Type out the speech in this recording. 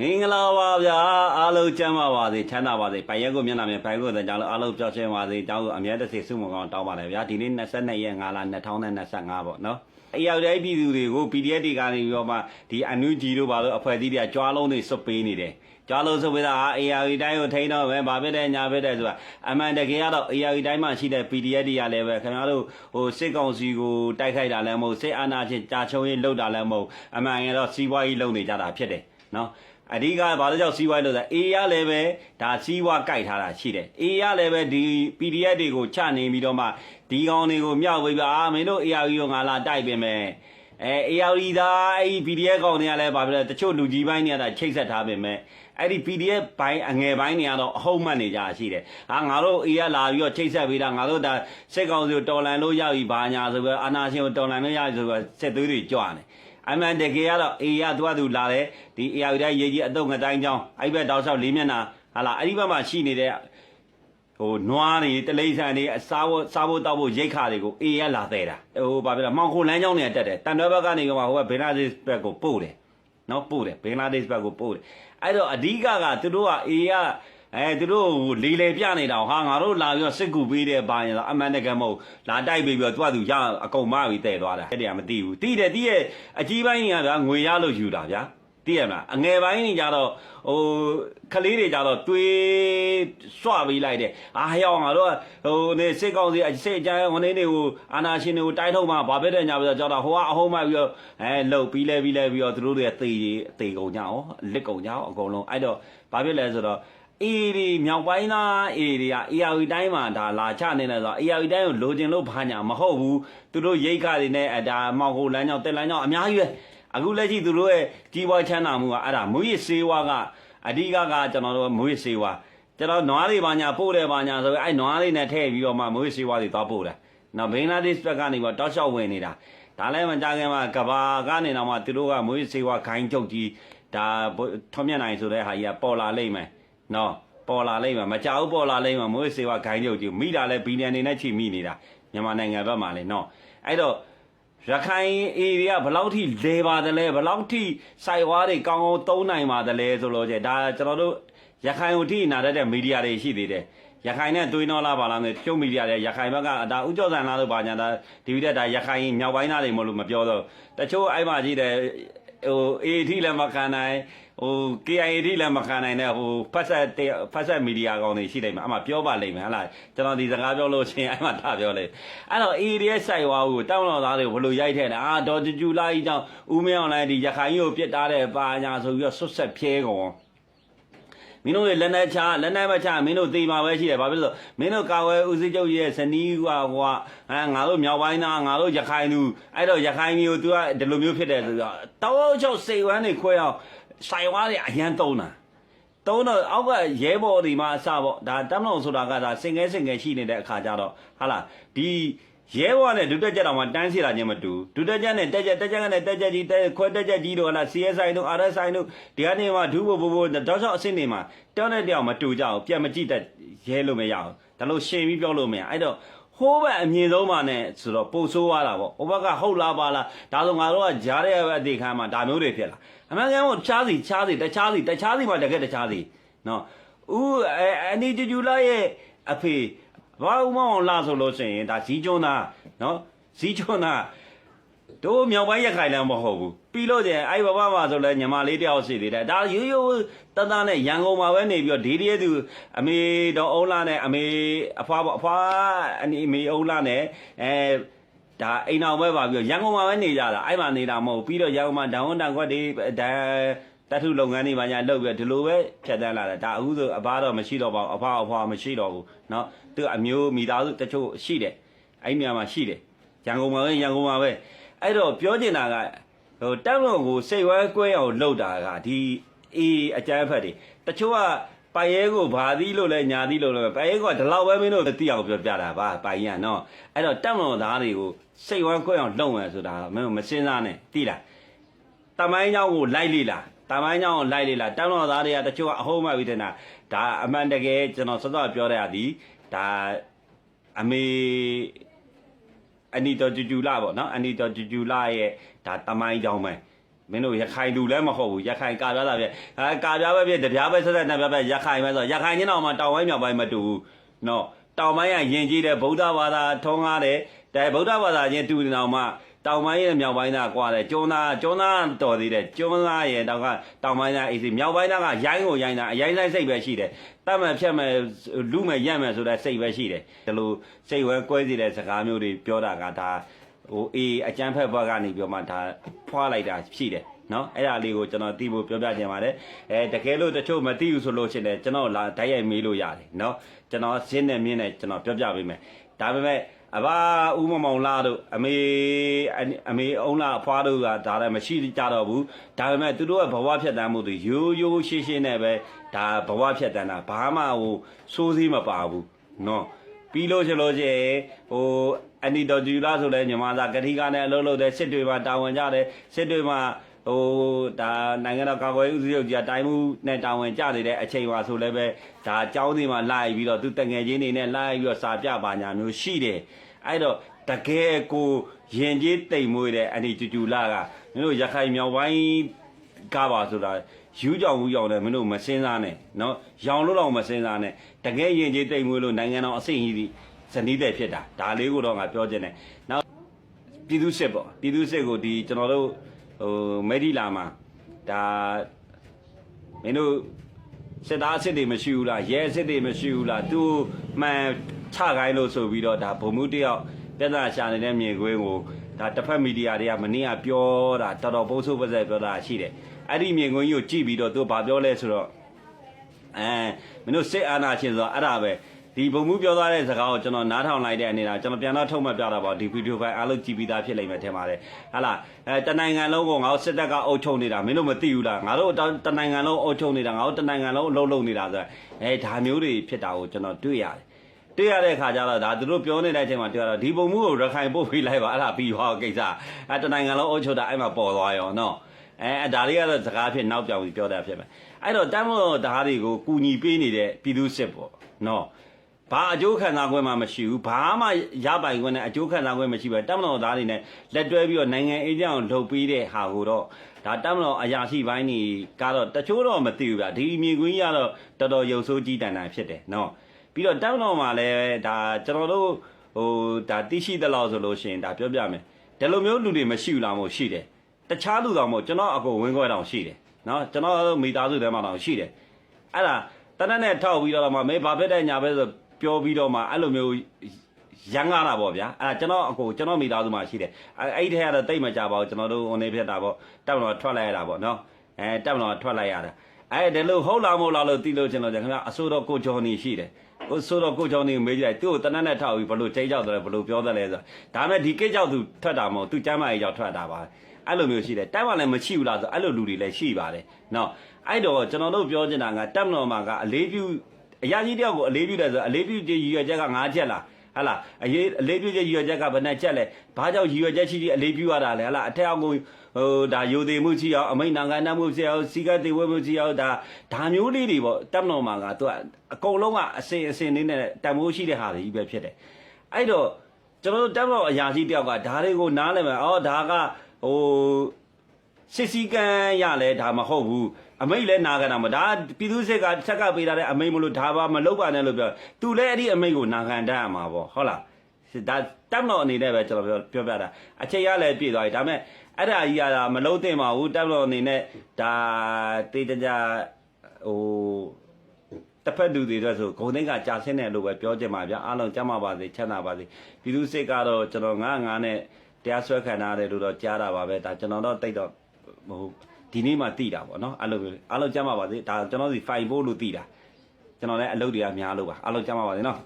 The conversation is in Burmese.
မင်္ဂလာပါဗျာအားလုံးကျမ်းပါပါစေချမ်းသာပါစေပိုင်ရက်ကိုမျက်နှာမြင်ပိုင်ကိုယ်တိုင်ကြောင်းလို့အားလုံးပျော်ရွှင်ပါစေတောင်းလို့အမြဲတစေစုမကောင်းတောင်းပါတယ်ဗျာဒီနေ့22ရက်5လ2025ပေါ့နော်အရောက်တဲ့ပြည်သူတွေကို PDF တွေကနေပြီးတော့မှဒီအန်ယူဂျီတို့ဘာလို့အဖွဲ့အစည်းတွေကကြွားလုံးတွေစွတ်ပေးနေတယ်ကြွားလုံးစွတ်ပေးတာအာ AR တိုင်းကိုထိန်းတော့ပဲဘာဖြစ်တဲ့ညာဖြစ်တဲ့ဆိုတာအမှန်တကယ်ကတော့ AR တိုင်းမှာရှိတဲ့ PDF တွေကလည်းပဲခင်ဗျားတို့ဟိုစစ်ကောင်စီကိုတိုက်ခိုက်တာလည်းမဟုတ်စစ်အာဏာရှင်ကြာချုံရေးလုပ်တာလည်းမဟုတ်အမှန်ကတော့စီးပွားရေးလုပ်နေကြတာဖြစ်တယ်နော် အဓိကဘာလို့ကြောင့်စီးပွားရေးလို့လဲအေးရလည်းပဲဒါစီးပွားကြိုက်ထားတာရှိတယ်အေးရလည်းပဲဒီ PDF တွေကိုချနေပြီးတော့မှဒီကောင်တွေကိုမြောက်ပြီးပြအာမင်းတို့ AR ရောငါလာတိုက်ပြင်မယ်အဲ AR သားအဲ့ဒီ PDF ကောင်တွေကလည်းဘာဖြစ်လဲတချို့လူကြီးပိုင်းတွေကဒါချိတ်ဆက်ထားပြင်မယ်အဲ့ဒီ PDF ဘိုင်းအငယ်ပိုင်းတွေကတော့အဟုတ်မှတ်နေကြရှိတယ်။ဟာငါတို့အေးရလာပြီးတော့ချိတ်ဆက်ပေးတာငါတို့ဒါစက်ကောင်စီကိုတော်လန်လို့ရပြီဘာညာဆိုပြီးအာနာရှင်ကိုတော်လန်လို့ရပြီဆိုပြီးစက်သွေးတွေကြွနေ။ အမှန်တကယ်ကတော့အေးရသူကသူလာတယ်ဒီအေးရတိုင်းရေးကြီးအတော့ငတိုင်းကြောင်းအဲ့ဘက်တောက်လျှောက်လေးမျက်နှာဟာလာအဲ့ဒီဘက်မှာရှိနေတဲ့ဟိုနွားတွေတလိษံတွေအစားဖို့စားဖို့တောက်ဖို့ရိတ်ခါတွေကိုအေးရလာသေးတာဟိုဘာပြောလဲမောင်ခိုလမ်းကြောင်းတွေတက်တယ်တန်တော်ဘက်ကနေကမှဟိုဘက်ဘေနာဒစ်ဘက်ကိုပို့တယ်နော်ပို့တယ်ဘေနာဒစ်ဘက်ကိုပို့တယ်အဲ့တော့အဓိကကသူတို့ကအေးရ အဲသူတို့လီလေပြနေတာဟာငါတို့လာပြီးတော့စစ်ကူပေးတဲ့ဘာရင်အမှန်တကယ်မဟုတ်လာတိုက်ပြီးပြီးတော့သူကသူရအကုန်မပြီးတဲ့သွားတာအဲ့ဒီကမသိဘူးတိတယ်တိရဲ့အကြီးပိုင်းကြီးကဗျာငွေရလို့ယူတာဗျာသိရမလားအငယ်ပိုင်းကြီးကြတော့ဟိုကလေးတွေကြတော့တွေးစွပြီးလိုက်တယ်အာဟျောင်းငါတို့ဟိုနေစစ်ကောင်စီအစစ်အကြမ်းဟိုနေနေဟိုအာနာရှင်တွေကိုတိုက်ထုတ်မှဘာဖြစ်တဲ့ညာပြီးတော့ကြောက်တာဟိုကအဟုံးမှပြီးတော့အဲလှုပ်ပြီးလဲပြီးလဲပြီးတော့သူတို့တွေသေသေကုန်ကြအောင်လစ်ကုန်ကြအောင်အကုန်လုံးအဲ့တော့ဘာဖြစ်လဲဆိုတော့ အေးဒီမြောက်ပိုင်းသားအေးတွေက AR တိုင်းမှာဒါလာချနေတယ်ဆိုတော့ AR တိုင်းကိုလိုချင်လို့ဘာညာမဟုတ်ဘူးသူတို့ရိတ်ခါတွေနဲ့ဒါမောက်ကိုလမ်းကြောင်းတက်လမ်းကြောင်းအများကြီးပဲအခုလက်ရှိသူတို့ရဲ့ကြီးပွားချမ်းသာမှုကအဲ့ဒါမွေးရစေးဝါကအဓိကကကျွန်တော်တို့မွေးစေးဝါကျွန်တော်နွားတွေဘာညာပို့တယ်ဘာညာဆိုရင်အဲ့နွားလေးနဲ့ထည့်ပြီးတော့မှမွေးစေးဝါတွေသွားပို့တယ်နော်ဘင်္ဂလားဒေ့ရှ်ဘက်ကနေတော့တောက်လျှောက်ဝင်နေတာဒါလည်းမကြခင်မှာကဘာကနေတော့မှသူတို့ကမွေးစေးဝါခိုင်းချုပ်ကြီးဒါထွန်မြတ်နိုင်ဆိုတဲ့ဟာကြီးကပေါ်လာလိမ့်မယ် နော်ပေါ်လာလိမ့်မယ်မကြောက်ပေါ်လာလိမ့်မယ်မွေးစေဝါခိုင်းကြုတ်ကြီးမိတာလဲဘီလီယံနေနဲ့ချိမိနေတာမြန်မာနိုင်ငံဘက်မှာလေနော်အဲ့တော့ရခိုင်အေရီကဘယ်လောက်ထိလဲပါတယ်လဲဘယ်လောက်ထိစိုက်ဝါးတွေကောင်းကောင်းသုံးနိုင်ပါတယ်လဲဆိုလို့ကျဒါကျွန်တော်တို့ရခိုင်ကိုထိနာတတ်တဲ့မီဒီယာတွေရှိသေးတယ်ရခိုင်နဲ့တွေးနှောလားပါလားနဲ့ကျုပ်မီဒီယာတွေရခိုင်ဘက်ကဒါဥကြောဆန်လားလို့ပါညာဒါဒီဗီဒီယိုဒါရခိုင်မြောက်ပိုင်းသားတွေမလို့မပြောတော့တချို့အဲ့မှာကြည့်တယ် ဟိုအေထိလည်းမခံနိုင်ဟို KIA ထိလည်းမခံနိုင်တဲ့ဟိုဖတ်ဆက်ဖတ်ဆက်မီဒီယာကောင်တွေရှိနေမှာအမှပြောပါလိမ့်မယ်ဟလားကျွန်တော်ဒီစကားပြောလို့ရှိရင်အဲ့မှာထားပြောလိုက်အဲ့တော့ ADS စိုက်ဝါကိုတောင်းတော်သားတွေဘလို့ရိုက်ထဲတယ်အာဒေါ်ဂျူဂျူလာကြီးကြောင့်ဦးမင်းအောင်လိုင်းဒီရခိုင်ကြီးကိုပြစ်တာတဲ့ပါညာဆိုပြီးတော့ဆွတ်ဆက်ဖြဲကုန် မင်းတို့လက်နဲ့ချလက်နဲ့မချမင်းတို့တေးမှာပဲရှိတယ်ဘာဖြစ်လို့မင်းတို့ကာဝဲဦးစီးချုပ်ရဲ့ဇနီးကဟိုကအဲငါတို့မြောက်ပိုင်းသားငါတို့ရခိုင်သူအဲ့တော့ရခိုင်မျိုး तू ကဒီလိုမျိုးဖြစ်တယ်ဆိုတော့တောက်ချုပ်စိတ်ဝမ်းနေခွဲအောင်ဆိုင်ဝါးတွေအရန်တုံးတာတုံးတော့အောက်ကရဲဘော်ဒီမှာအစပေါ့ဒါတမ်းတော်ဆိုတာကဒါစင်ငဲစင်ငဲရှိနေတဲ့အခါကျတော့ဟာလားဒီ ရဲဘော်နဲ့ဒုတက်ကြတော့မှတန်းစီလာခြင်းမတူဒုတက်ကြနဲ့တက်ကြတက်ကြနဲ့တက်ကြကြီးတက်ခွဲတက်ကြကြီးတို့ဟာလား CSI တို့ RSI တို့ဒီကနေမှဒူးဘိုဘိုဘိုတောက်ချောက်အဆင့်တွေမှာတောင်းတဲ့တောင်မတူကြအောင်ပြန်မကြည့်တတ်ရဲလို့မရအောင်ဒါလို့ရှင်ပြီးပြောလို့မရအဲ့တော့ဟိုးဘက်အမြင်ဆုံးမှာနဲ့ဆိုတော့ပို့ဆိုးသွားတာပေါ့ဟိုဘက်ကဟုတ်လားပါလားဒါဆိုငါတို့ကကြားတဲ့အသေးခံမှာဒါမျိုးတွေဖြစ်လာအမှန်ကန်မို့တခြားစီတခြားစီတခြားစီတခြားစီမှာတကယ်တခြားစီနော်ဦးအန်ဒီဂျူဂျူလာရဲ့အဖေ ဘာဦးမောင်လာဆိုလို့ရှိရင်ဒါဇီးကျွန်းသားနော်ဇီးကျွန်းသားတို့မြောက်ပိုင်းရက်ခိုင်လည်းမဟုတ်ဘူးပြီးလို့ကျရင်အဲ့ဘဘမှာဆိုလဲညီမလေးတယောက်ရှိသေးတယ်ဒါရိုးရိုးတန်းတန်းနဲ့ရန်ကုန်မှာပဲနေပြီးတော့ဒီတည်းသူအမေတော်အုံးလာနဲ့အမေအဖွားပေါ့အဖွားအနီအမေအုံးလာနဲ့အဲဒါအိမ်အောင်ပဲပါပြီးတော့ရန်ကုန်မှာပဲနေကြတာအဲ့မှာနေတာမဟုတ်ပြီးတော့ရန်ကုန်မှာဒေါင်းဝန်တန်ခွက်တွေဒါ တထုလုပ်ငန်းတွေပါညာလုပ်ပြီးဒီလိုပဲဖြတ်တန်းလာတာဒါအခုဆိုအဘတော့မရှိတော့ပါဘူးအဖွားအဖွားမရှိတော့ဘူးเนาะသူအမျိုးမိသားစုတချို့ရှိတယ်အဲ့နေရာမှာရှိတယ်ရန်ကုန်မှာပဲရန်ကုန်မှာပဲအဲ့တော့ပြောချင်တာကဟိုတက်လို့ကိုစိတ်ဝဲကွဲအောင်လှုပ်တာကဒီအေးအကြမ်းဖက်တွေတချို့ကပိုင်ရဲကိုဘာသီးလို့လဲညာသီးလို့လဲပိုင်ရဲကဒီလောက်ပဲမင်းတို့သိအောင်ပြောပြတာပါပိုင်ရနော်အဲ့တော့တက်လို့သားတွေကိုစိတ်ဝဲကွဲအောင်လှုပ်မယ်ဆိုတာမင်းမစင်းစားနဲ့သိလားတမိုင်းเจ้าကိုလိုက်လေလား တမိုင်းကြောင့်လိုက်လေလားတောင်တော်သားတွေကတချို့ကအဟုတ်မှပြီးတဲ့နာဒါအမှန်တကယ်ကျွန်တော်စောစောပြောတဲ့အသည်ဒါအမေအနီတော်ဂျူဂျူလာပေါ့နော်အနီတော်ဂျူဂျူလာရဲ့ဒါတမိုင်းကြောင့်ပဲမင်းတို့ရခိုင်လူလည်းမဟုတ်ဘူးရခိုင်ကာပြားတာပြအဲကာပြားပဲပြတပြားပဲဆက်ဆက်နှစ်ပြားပဲရခိုင်ပဲဆိုရခိုင်ချင်းတော်မှာတောင်ပိုင်းမြောက်ပိုင်းမတူဘူးနော်တောင်ပိုင်းကယဉ်ကျေးတဲ့ဗုဒ္ဓဘာသာထုံးကားတဲ့ဒါဗုဒ္ဓဘာသာချင်းတူနေအောင်မှာ တောင်ပိုင်းရဲ့မြောက်ပိုင်းသားကွာတယ်ကျွန်းသားကျွန်းသားတော်သေးတယ်ကျွန်းသားရဲ့တောင်ကတောင်ပိုင်းသားအေးစီမြောက်ပိုင်းသားကရိုင်းကိုရိုင်းတာအရိုင်းဆိုင်စိတ်ပဲရှိတယ်တတ်မှတ်ဖြတ်မဲ့လူမဲ့ရက်မဲ့ဆိုတဲ့စိတ်ပဲရှိတယ်ဒီလိုစိတ်ဝဲကွဲစီတဲ့စကားမျိုးတွေပြောတာကဒါဟိုအေးအကျန်းဖက်ဘက်ကနေပြောမှဒါဖွာလိုက်တာရှိတယ်နော်အဲ့ဒါလေးကိုကျွန်တော်သိဖို့ပြောပြချင်ပါတယ်အဲတကယ်လို့တချို့မသိဘူးဆိုလို့ရှိရင်လည်းကျွန်တော်လာဓာတ်ရိုက်မေးလို့ရတယ်နော်ကျွန်တော်ရှင်းနေမြင်းနဲ့ကျွန်တော်ပြောပြပေးမယ်ဒါပေမဲ့ အဘဦးမမောင်လာတို့အမေအမေအုံးလာအဖွားတို့ကဒါလည်းမရှိကြတော့ဘူးဒါပေမဲ့သူတို့ရဲ့ဘဝဖြတ်တန်းမှုတွေရိုးရိုးရှင်းရှင်းနဲ့ပဲဒါဘဝဖြတ်တန်းတာဘာမှဟိုစိုးစည်းမပါဘူးနော်ပြီးလို့ရှိလို့ရှိရင်ဟိုအန်တီတော်ဂျူလာဆိုလဲညီမသားကတိကနဲ့အလုပ်လုပ်တဲ့စစ်တွေမှာတာဝန်ကြတယ်စစ်တွေမှာ ဟိုဒါနိုင်ငံတော်ကာကွယ်ရေးဦးစီးချုပ်ကြီးကတိုင်းမှုနဲ့တာဝန်ကျနေတဲ့အချိန်ပါဆိုလည်းပဲဒါအကြောင်းစီမှာလိုက်ပြီးတော့သူတငယ်ချင်းတွေနဲ့လိုက်ပြီးတော့စာပြပါညာမျိုးရှိတယ်အဲ့တော့တကယ်ကိုရင်ကြီးတိမ်မွေးတဲ့အန်တီကျူကျူလာကမင်းတို့ရခိုင်မြောက်ပိုင်းကားပါဆိုတာယူကြောင်ဘူးကြောင်တယ်မင်းတို့မစင်းစားနဲ့နော်ရောင်လို့တော့မစင်းစားနဲ့တကယ်ရင်ကြီးတိမ်မွေးလို့နိုင်ငံတော်အစိမ့်ကြီးဇနီးတဲ့ဖြစ်တာဒါလေးကိုတော့ငါပြောချင်တယ်နောက်ပြည်သူစစ်ပေါ့ပြည်သူစစ်ကိုဒီကျွန်တော်တို့ ဟိုမေဒီလာမှာဒါမင်းတို့စစ်သားစစ်တွေမရှိဘူးလားရဲစစ်တွေမရှိဘူးလားသူမှန်ချခိုင်းလို့ဆိုပြီးတော့ဒါဗုံမှုတယောက်ပြဿနာရှာနေတဲ့မြေခွင်းကိုဒါတစ်ဖက်မီဒီယာတွေကမနေ့ကပြောတာတော်တော်ပိုးဆိုးပါစေပြောတာရှိတယ်အဲ့ဒီမြေခွင်းကြီးကိုကြည့်ပြီးတော့သူဘာပြောလဲဆိုတော့အဲမင်းတို့စစ်အာဏာရှင်ဆိုတော့အဲ့ဒါပဲ ဒီဘုံမှုပြောသွားတဲ့စကားကိုကျွန်တော်နားထောင်လိုက်တဲ့အနေနဲ့ကျွန်တော်ပြန်တော့ထုတ်မှတ်ပြတာပေါ့ဒီဗီဒီယိုဖိုင်အားလုံးကြည့်ပြီးသားဖြစ်လိမ့်မယ်ထင်ပါတယ်ဟာလားအဲတနိုင်ငံလုံးကိုငါတို့စစ်တပ်ကအုပ်ချုပ်နေတာမင်းတို့မသိဘူးလားငါတို့တနိုင်ငံလုံးအုပ်ချုပ်နေတာငါတို့တနိုင်ငံလုံးအလုံးလုံးနေတာဆိုအဲဒါမျိုးတွေဖြစ်တာကိုကျွန်တော်တွေ့ရတယ်တွေ့ရတဲ့ခါကျတော့ဒါသူတို့ပြောနေတဲ့အချိန်မှာတွေ့ရတော့ဒီပုံမှုကိုရခိုင်ပို့ပေးလိုက်ပါအဲ့ဒါပြီးဟောကိစ္စအဲတနိုင်ငံလုံးအုပ်ချုပ်တာအဲ့မှာပေါ်သွားရောနော်အဲဒါလေးကတော့စကားဖြစ်နောက်ပြောင်ပြီးပြောတာဖြစ်မယ်အဲ့တော့တမ်းမို့ဓာတ်တွေကိုကူညီပေးနေတဲ့ပြည်သူစစ်ပေါ့နော် ဘာအကျိုးခံစားခွင့်မှမရှိဘူးဘာမှရပိုင်ခွင့်နဲ့အကျိုးခံစားခွင့်မရှိပဲတပ်မတော်သားတွေနဲ့လက်တွဲပြီးတော့နိုင်ငံအေးကြောင်လှုပ်ပေးတဲ့ဟာကိုတော့ဒါတပ်မတော်အရာရှိပိုင်းတွေကတော့တချို့တော့မသိဘူးဗျဒီမြေကွင်းကြီးကတော့တော်တော်ရုပ်ဆိုးကြီးတန်တန်ဖြစ်တယ်နော်ပြီးတော့တပ်မတော်မှာလည်းဒါကျွန်တော်တို့ဟိုဒါသိရှိသလောက်ဆိုလို့ရှိရင်ဒါပြောပြမယ်ဒီလိုမျိုးလူတွေမရှိဘူးလားမို့ရှိတယ်တခြားလူတော်မို့ကျွန်တော်အကိုဝင်းခွဲတောင်ရှိတယ်နော်ကျွန်တော်မိသားစုထဲမှာတောင်ရှိတယ်အဲ့ဒါတနက်နဲ့ထောက်ပြီးတော့မှမေဘာဖြစ်တဲ့ညာပဲဆို ပြောပြီးတော့မှအဲ့လိုမျိုးရန်ကားတာပေါ့ဗျာအဲ့ဒါကျွန်တော်အကိုကျွန်တော်မိသားစုမှာရှိတယ်အဲ့အဲ့ဒီထက်ကတော့တိတ်မကြပါဘူးကျွန်တော်တို့ဟိုနေဖြစ်တာပေါ့တက်မတော်ထွက်လိုက်ရတာပေါ့နော်အဲတက်မတော်ထွက်လိုက်ရတာအဲ့ဒီလိုဟုတ်လားမဟုတ်လားလို့သိလို့ကျွန်တော်ကျွန်တော်အစိုးရကိုဂျော်နီရှိတယ်ကိုဆိုတော့ကိုချောင်းနေမေးကြတယ်သူ့ကိုတနက်နဲ့ထောက်ပြီးဘလို့ချိန်ကြောက်တယ်ဘလို့ပြောတယ်လဲဆိုဒါမဲ့ဒီကိကြောက်သူထွက်တာမဟုတ်သူကျမ်းမာရေးကြောက်ထွက်တာပါအဲ့လိုမျိုးရှိတယ်တိုက်မှလည်းမရှိဘူးလားဆိုအဲ့လိုလူတွေလည်းရှိပါတယ်နော်အဲ့တော့ကျွန်တော်တို့ပြောချင်တာကတက်မတော်မှာကအလေးပြု အရာကြီးတယောက်ကိုအလေးပြုတယ်ဆိုအလေးပြုရည်ရွယ်ချက်က၅ချက်လားဟလာအရေးအလေးပြုချက်ရည်ရွယ်ချက်ကဘယ်နှချက်လဲဘာကြောင့်ရည်ရွယ်ချက်ရှိရှိအလေးပြုရတာလဲဟလာအထက်အောင်ကိုဟိုဒါယူသေးမှုရှိအောင်အမိန်နိုင်ငံနှမှုရှိအောင်စီကတိဝဲမှုရှိအောင်ဒါဒါမျိုးလေးတွေပေါ့တက်မတော်မှာကသူကအကုန်လုံးကအစင်အစင်လေးနဲ့တန်မိုးရှိတဲ့ဟာတွေကြီးပဲဖြစ်တယ်အဲ့တော့ကျွန်တော်တို့တက်မတော်အရာရှိတယောက်ကဒါတွေကိုနားလည်မယ်အော်ဒါကဟိုစစ်စည်းကမ်းရလဲဒါမဟုတ်ဘူး အမိတ်လဲနာခံတာမဒါပြည်သူစစ်ကဆက်ကပေးထားတဲ့အမိတ်မလို့ဒါပါမလုပ်ပါနဲ့လို့ပြောသူလဲအဲ့ဒီအမိတ်ကိုနာခံတတ်ရမှာပေါ့ဟုတ်လားဒါတက်မလို့အနေနဲ့ပဲကျွန်တော်ပြောပြောပြတာအချိန်ရလဲပြည့်သွားပြီဒါပေမဲ့အဲ့ဒါကြီးကမလုံးသင့်ပါဘူးတက်မလို့အနေနဲ့ဒါတေးတကြဟိုတစ်ဖက်လူတွေတော့ဆိုဂုံသိန်းကကြာဆင်းတယ်လို့ပဲပြောချင်ပါဗျာအားလုံးကြမ်းပါပါစေချမ်းသာပါစေပြည်သူစစ်ကတော့ကျွန်တော်ငါးငါးနဲ့တရားစွဲခံရတယ်လို့တော့ကြားတာပါပဲဒါကျွန်တော်တော့တိတ်တော့ဟို ဒီနေ့မှတိတာပေါ့နော်အဲ့လိုမျိုးအားလုံးကြမ်းပါပါစေဒါကျွန်တော်စီဖိုင်ဖို့လို့တိတာကျွန်တော်လည်းအလုပ်တွေကများလို့ပါအားလုံးကြမ်းပါပါစေနော်